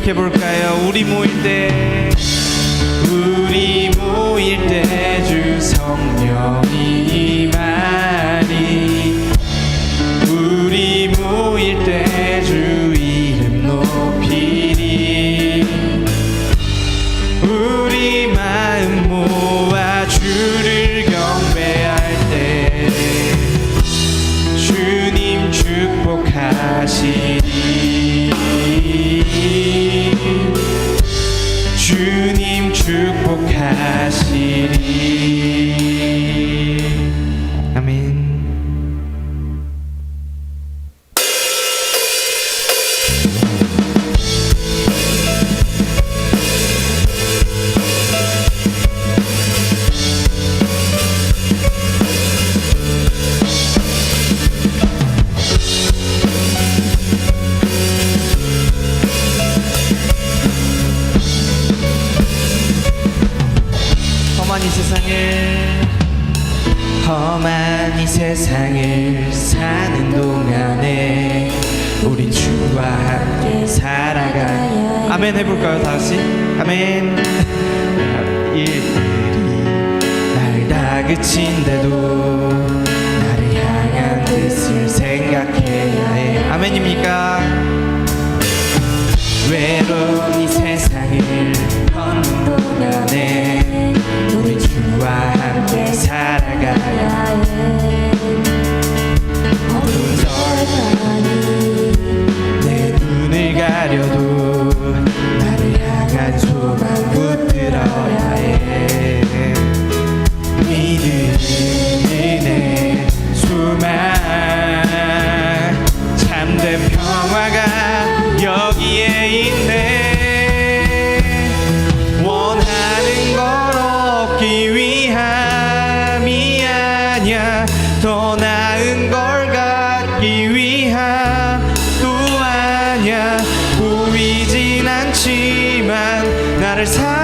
고 아 세상을 사는 동안에 우린 주와 함께 살아가 아멘 해볼까요 다 같이? 아멘. 일들이 날 다그친데도 위함도 아니야 보이진 않지만 나를 사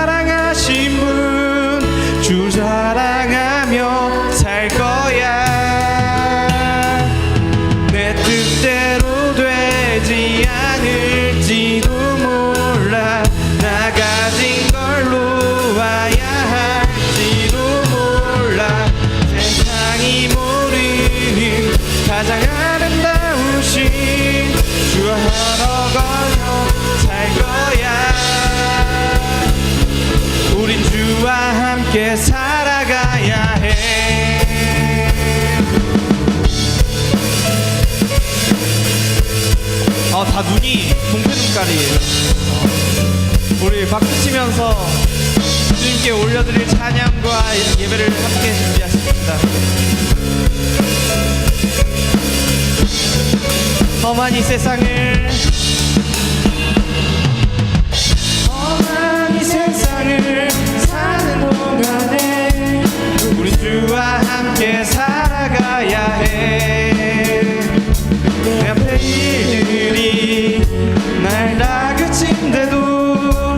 다 눈이 동태 눈깔이에요. 어, 우리 박수 치면서 주님께 올려드릴 찬양과 예배를 함께 준비하십니다. 험한 이 세상을 아픈데도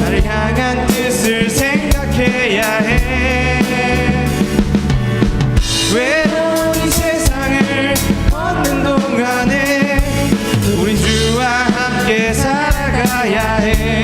나를 향한 뜻을 생각해야 해. 외로운 세상을 걷는 동안에 우린 주와 함께 살아가야 해.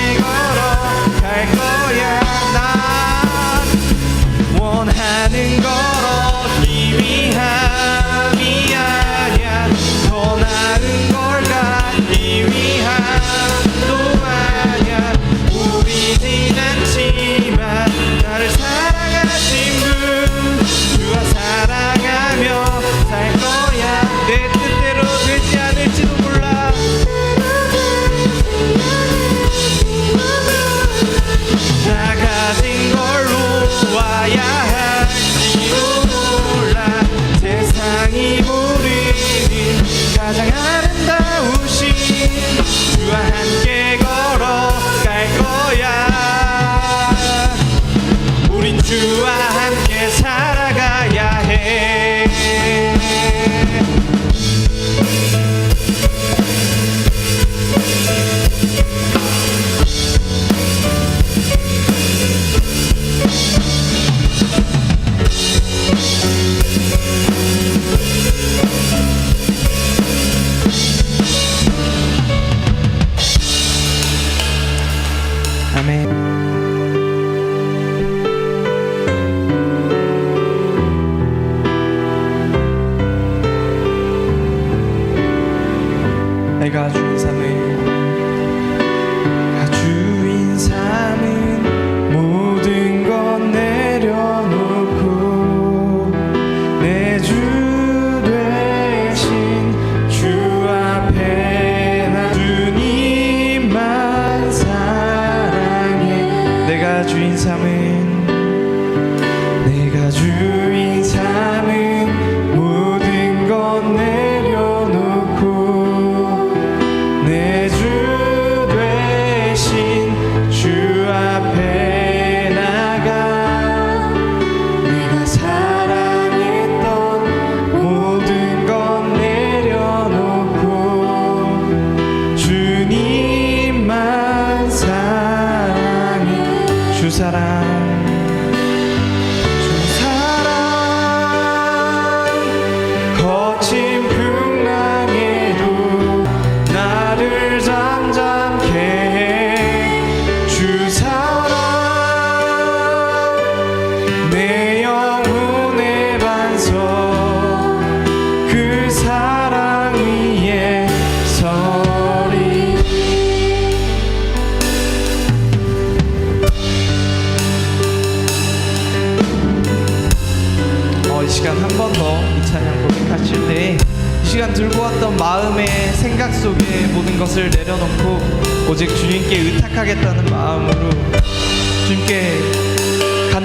Amen. dreams I made Amen. 가실 때 이 시간 들고 왔던 마음의 생각 속에 모든 것을 내려놓고 오직 주님께 의탁하겠다는 마음으로 주님께